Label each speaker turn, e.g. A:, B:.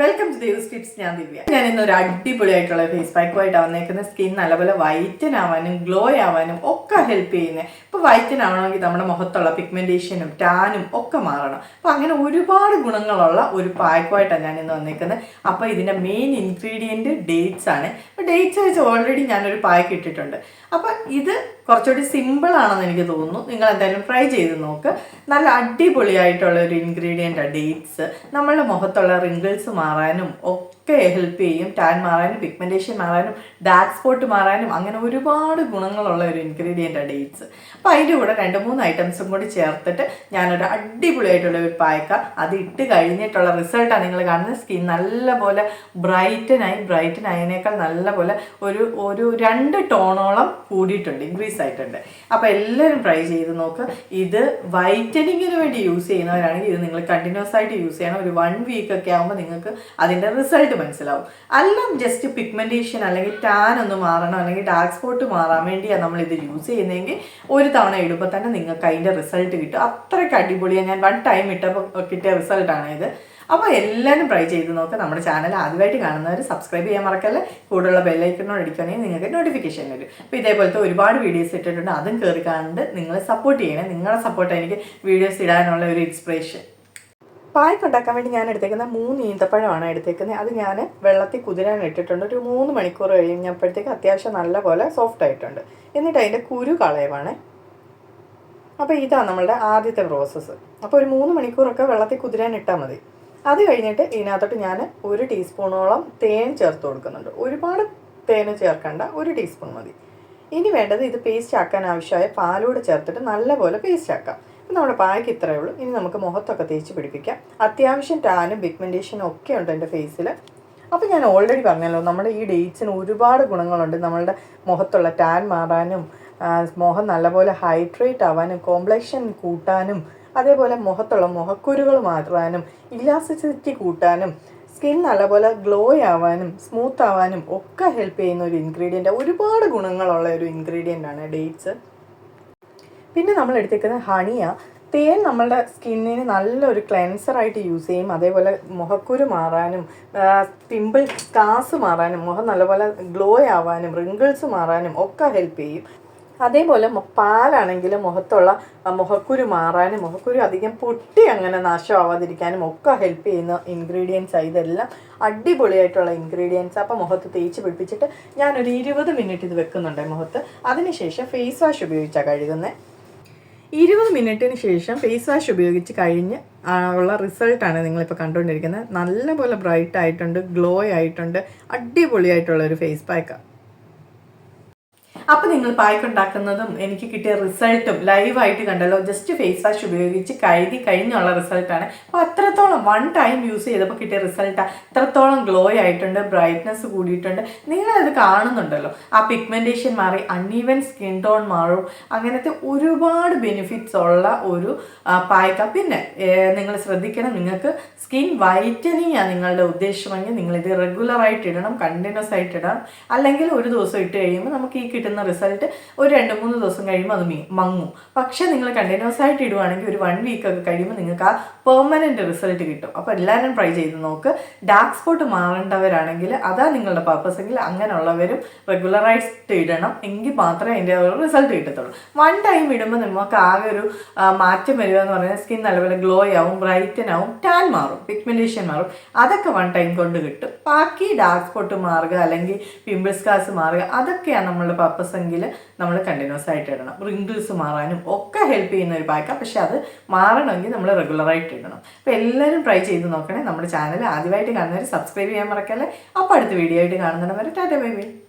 A: Welcome to Devas tips ഞാൻ ദിവ്യ. ഞാൻ ഇന്ന് ഒരു അടിപൊളിയായിട്ടുള്ള ഫേസ് പാക്കുമായിട്ട് വന്നേക്കുന്ന. സ്കിൻ നല്ലപോലെ വൈറ്റൻ ആവാനും ഗ്ലോ ആവാനും ഒക്കെ ഹെൽപ്പ് ചെയ്യുന്നത് ഇപ്പോൾ വൈറ്റൻ ആവണമെങ്കിൽ നമ്മുടെ മുഖത്തുള്ള പിഗ്മെന്റേഷനും ടാനും ഒക്കെ മാറണം. അപ്പോൾ അങ്ങനെ ഒരുപാട് ഗുണങ്ങളുള്ള ഒരു പാക്കുമായിട്ടാണ് ഞാൻ ഇന്ന് വന്നേക്കുന്നത് അപ്പോൾ ഇതിന്റെ മെയിൻ ഇൻഗ്രീഡിയന്റ് ഡേറ്റ്സ് ആണ്. ഡേറ്റ്സ് വെച്ച് ഓൾറെഡി ഞാനൊരു പാക്ക് ഇട്ടിട്ടുണ്ട്. അപ്പോൾ ഇത് കുറച്ചുകൂടി സിമ്പിൾ ആണെന്ന് എനിക്ക് തോന്നുന്നു. നിങ്ങൾ എന്തായാലും ട്രൈ ചെയ്ത് നോക്ക്. നല്ല അടിപൊളിയായിട്ടുള്ള ഒരു ഇൻഗ്രീഡിയന്റ് ഡേറ്റ്സ് നമ്മളുടെ മുഖത്തുള്ള റിങ്കിൾസ് മാറാനും ഒക്കെ ഹെൽപ്പ് ചെയ്യും. ടാൻ മാറാനും പിഗ്മെന്റേഷൻ മാറാനും ഡാർക്ക് സ്പോട്ട് മാറാനും അങ്ങനെ ഒരുപാട് ഗുണങ്ങളുള്ള ഒരു ഇൻഗ്രീഡിയന്റ് ഡേറ്റ്സ് അപ്പോൾ അതിന്റെ കൂടെ രണ്ട് മൂന്ന് ഐറ്റംസും കൂടി ചേർത്തിട്ട് ഞാനൊരു അടിപൊളിയായിട്ടുള്ള ഒരു പായക്ക അത് ഇട്ട് കഴിഞ്ഞിട്ടുള്ള റിസൾട്ടാണ് നിങ്ങൾ കാണുന്നത് സ്കിൻ നല്ലപോലെ ബ്രൈറ്റനായി ബ്രൈറ്റൻ ആയതിനേക്കാൾ നല്ലപോലെ ഒരു ഒരു രണ്ട് ടോണോളം കൂടിയിട്ടുണ്ട്. ഇൻക്രീസ് ആയിട്ടുണ്ട്. അപ്പോൾ എല്ലാവരും ട്രൈ ചെയ്ത് നോക്കുക ഇത് വൈറ്റനിങ്ങിന് വേണ്ടി യൂസ് ചെയ്യുന്നവരാണെങ്കിൽ ഇത് നിങ്ങൾ കണ്ടിന്യൂസ് ആയിട്ട് യൂസ് ചെയ്യണം. ഒരു വൺ വീക്ക് ഒക്കെ ആകുമ്പോൾ നിങ്ങൾക്ക് അതിന്റെ റിസൾട്ട് മനസ്സിലാവും. അല്ല ജസ്റ്റ് പിഗ്മെന്റേഷൻ അല്ലെങ്കിൽ ടാൻ ഒന്ന് മാറണം അല്ലെങ്കിൽ ഡാർക്ക് സ്പോട്ട് മാറാൻ വേണ്ടിയാണ് നമ്മൾ ഇത് യൂസ് ചെയ്യുന്നതെങ്കിൽ ഒരു തവണ ഇടുമ്പോൾ തന്നെ നിങ്ങൾക്ക് അതിന്റെ റിസൾട്ട് കിട്ടും. അത്രയ്ക്ക് അടിപൊളിയാണ് ഞാൻ വൺ ടൈം ഇട്ടപ്പോൾ കിട്ടിയ റിസൾട്ടാണ് ഇത് അപ്പോൾ എല്ലാവരും ട്രൈ ചെയ്ത് നോക്കുക നമ്മുടെ ചാനൽ ആദ്യമായിട്ട് കാണുന്നവർ സബ്സ്ക്രൈബ് ചെയ്യാൻ മറക്കല്ലേ? കൂടുതലുള്ള ബെല്ലൈക്കണോട് അടിക്കുകയാണെങ്കിൽ നിങ്ങൾക്ക് നോട്ടിഫിക്കേഷൻ വരും. അപ്പോൾ ഇതേപോലത്തെ ഒരുപാട് വീഡിയോസ് ഇട്ടിട്ടുണ്ട്. അതും കയറി കണ്ട് നിങ്ങൾ സപ്പോർട്ട് ചെയ്യണേ. നിങ്ങളുടെ സപ്പോർട്ട് എനിക്ക് വീഡിയോസ് ഇടാനുള്ള ഒരു ഇൻസ്പിറേഷൻ പായ്ക്ക് ഉണ്ടാക്കാൻ വേണ്ടി ഞാൻ എടുത്തേക്കുന്ന മൂന്ന് ഈന്തപ്പഴമാണ് എടുത്തേക്കുന്നത്. അത് ഞാൻ വെള്ളത്തിൽ കുതിരാൻ ഇട്ടിട്ടുണ്ട്. ഒരു മൂന്ന് മണിക്കൂർ കഴിഞ്ഞപ്പോഴത്തേക്ക് അത്യാവശ്യം നല്ല പോലെ സോഫ്റ്റ് ആയിട്ടുണ്ട്. എന്നിട്ട് അതിന്റെ കുരു കളയവാണ്. അപ്പോൾ ഇതാണ് നമ്മളുടെ ആദ്യത്തെ പ്രോസസ്സ് അപ്പോൾ ഒരു മൂന്ന് മണിക്കൂറൊക്കെ വെള്ളത്തിൽ കുതിരാൻ ഇട്ടാൽ മതി. അത് കഴിഞ്ഞിട്ട് ഇതിനകത്തോട്ട് ഞാൻ ഒരു ടീസ്പൂണോളം തേൻ ചേർത്ത് കൊടുക്കുന്നുണ്ട്. ഒരുപാട് തേൻ ചേർക്കണ്ട ഒരു ടീസ്പൂൺ മതി. ഇനി വേണ്ടത് ഇത് പേസ്റ്റ് ആക്കാൻ ആവശ്യമായ പാലൂടെ ചേർത്തിട്ട് നല്ലപോലെ പേസ്റ്റ് ആക്കാം. ഇപ്പം നമ്മുടെ പായ്ക്ക് ഇത്രയേ ഉള്ളൂ. ഇനി നമുക്ക് മുഖത്തൊക്കെ തേച്ച് പിടിപ്പിക്കാം. അത്യാവശ്യം ടാനും പിഗ്മെന്റേഷനും ഒക്കെ ഉണ്ട് എന്റെ ഫേസിൽ അപ്പോൾ ഞാൻ ഓൾറെഡി പറഞ്ഞല്ലോ നമ്മുടെ ഈ ഡേറ്റ്സിന് ഒരുപാട് ഗുണങ്ങളുണ്ട്. നമ്മളുടെ മുഖത്തുള്ള ടാൻ മാറാനും മുഖം നല്ലപോലെ ഹൈഡ്രേറ്റ് ആവാനും കോംപ്ലക്ഷൻ കൂട്ടാനും അതേപോലെ മുഖത്തുള്ള മുഖക്കുരുകൾ മാറ്റാനും ഇലാസ്റ്റിസിറ്റി കൂട്ടാനും സ്കിൻ നല്ലപോലെ ഗ്ലോ ആവാനും സ്മൂത്ത് ആവാനും ഒക്കെ ഹെൽപ്പ് ചെയ്യുന്ന ഒരു ഇൻഗ്രീഡിയന്റ്. ഒരുപാട് ഗുണങ്ങളുള്ള ഒരു ഇൻഗ്രീഡിയന്റ് ആണ് ഡേറ്റ്സ്. പിന്നെ നമ്മൾ എടുത്തേക്കുന്നത് ഹണിയാണ് തേൻ നമ്മളുടെ സ്കിന്നിന് നല്ലൊരു ക്ലെൻസറായിട്ട് യൂസ് ചെയ്യും. അതേപോലെ മുഖക്കുരു മാറാനും പിമ്പിൾ സ്കാസ് മാറാനും മുഖം നല്ലപോലെ ഗ്ലോ ആവാനും റിങ്കിൾസ് മാറാനും ഒക്കെ ഹെൽപ്പ് ചെയ്യും. അതേപോലെ പാലാണെങ്കിൽ മുഖത്തുള്ള മുഖക്കുരു മാറാനും മുഖക്കുരു അധികം പൊട്ടി അങ്ങനെ നാശമാവാതിരിക്കാനും ഒക്കെ ഹെൽപ്പ് ചെയ്യുന്ന ഇൻഗ്രീഡിയൻസ് ഇതെല്ലാം അടിപൊളിയായിട്ടുള്ള ഇൻഗ്രീഡിയൻസ് അപ്പോൾ മുഖത്ത് തേച്ച് പിടിപ്പിച്ചിട്ട് ഞാനൊരു ഇരുപത് മിനിറ്റ് ഇത് വെക്കുന്നുണ്ട് മുഖത്ത്. അതിനുശേഷം ഫേസ് വാഷ് ഉപയോഗിച്ചാണ് കഴുകുന്നത് ഇരുപത് മിനിറ്റിന് ശേഷം ഫേസ് വാഷ് ഉപയോഗിച്ച് കഴിഞ്ഞ് ഉള്ള റിസൾട്ടാണ് നിങ്ങളിപ്പോൾ കണ്ടുകൊണ്ടിരിക്കുന്നത്. നല്ലപോലെ ബ്രൈറ്റ് ആയിട്ടുണ്ട് ഗ്ലോ ആയിട്ടുണ്ട് അടിപൊളിയായിട്ടുള്ള ഒരു ഫേസ് പാക്കാണ് അപ്പോൾ നിങ്ങൾ പായ്ക്ക് ഉണ്ടാക്കുന്നതും എനിക്ക് കിട്ടിയ റിസൾട്ടും ലൈവായിട്ട് കണ്ടല്ലോ. ജസ്റ്റ് ഫേസ് വാഷ് ഉപയോഗിച്ച് കഴുകി കഴിഞ്ഞുള്ള റിസൾട്ടാണ് അപ്പോൾ അത്രത്തോളം വൺ ടൈം യൂസ് ചെയ്തപ്പോൾ കിട്ടിയ റിസൾട്ടാണ് അത്രത്തോളം ഗ്ലോ ആയിട്ടുണ്ട് ബ്രൈറ്റ്നസ് കൂടിയിട്ടുണ്ട്. നിങ്ങളത് കാണുന്നുണ്ടല്ലോ. ആ പിഗ്മെന്റേഷൻ മാറി അൺഈവൻ സ്കിൻ ടോൺ മാറും. അങ്ങനത്തെ ഒരുപാട് ബെനിഫിറ്റ്സ് ഉള്ള ഒരു പായ്ക്ക. പിന്നെ നിങ്ങൾ ശ്രദ്ധിക്കണം നിങ്ങൾക്ക് സ്കിൻ വൈറ്റനിങ് ആണ് നിങ്ങളുടെ ഉദ്ദേശമെങ്കിൽ നിങ്ങളിത് റെഗുലറായിട്ട് ഇടണം കണ്ടിന്യൂസ് ആയിട്ട് ഇടണം. അല്ലെങ്കിൽ ഒരു ദിവസം ഇട്ട് കഴിയുമ്പോൾ നമുക്ക് ഈ കിട്ടുന്ന റിസൾട്ട് ഒരു രണ്ട് മൂന്ന് ദിവസം കഴിയുമ്പോൾ അത് മങ്ങും. പക്ഷേ നിങ്ങൾ കണ്ടിന്യൂസ് ആയിട്ട് ഇടുവാണെങ്കിൽ ഒരു വൺ വീക്ക് ഒക്കെ കഴിയുമ്പോൾ നിങ്ങൾക്ക് ആ പെർമനന്റ് റിസൾട്ട് കിട്ടും. അപ്പോൾ എല്ലാവരും ട്രൈ ചെയ്ത് നോക്ക്. ഡാർക്ക് സ്പോട്ട് മാറേണ്ടവരാണെങ്കിൽ അതാ നിങ്ങളുടെ പർപ്പസ് എങ്കിൽ അങ്ങനെയുള്ളവരും റെഗുലറായിട്ട് ഇടണം. എങ്കിൽ മാത്രമേ അതിന്റെ റിസൾട്ട് കിട്ടത്തുള്ളൂ. വൺ ടൈം ഇടുമ്പോൾ നമുക്ക് ആകെ ഒരു മാറ്റം വരിക എന്ന് പറഞ്ഞാൽ സ്കിൻ നല്ലപോലെ ഗ്ലോ ആവും ബ്രൈറ്റൻ ആവും ടാൻ മാറും പിഗ്മെന്റേഷൻ മാറും. അതൊക്കെ വൺ ടൈം കൊണ്ട് കിട്ടും. ബാക്കി ഡാർക്ക് സ്പോട്ട് മാറുക അല്ലെങ്കിൽ പിമ്പിൾസ് കാസ് മാറുക അതൊക്കെയാണ് നമ്മളുടെ പർപ്പസ് എങ്കിൽ നമ്മൾ കണ്ടിന്യൂസ് ആയിട്ട് ഇടണം. റിങ്കിൾസ് മാറാനും ഒക്കെ ഹെൽപ്പ് ചെയ്യുന്ന ഒരു പാക്കാണ് പക്ഷെ അത് മാറണമെങ്കിൽ നമ്മൾ റെഗുലറായിട്ട് ഇടണം. അപ്പോൾ എല്ലാവരും ട്രൈ ചെയ്ത് നോക്കണേ. നമ്മുടെ ചാനൽ ആദ്യമായിട്ട് കാണുന്നവർ സബ്സ്ക്രൈബ് ചെയ്യാൻ മറക്കല്ലേ. അപ്പോൾ അടുത്ത വീഡിയോ ആയിട്ട് കാണുന്നവരെ ടാറ്റ ബൈ ബൈ.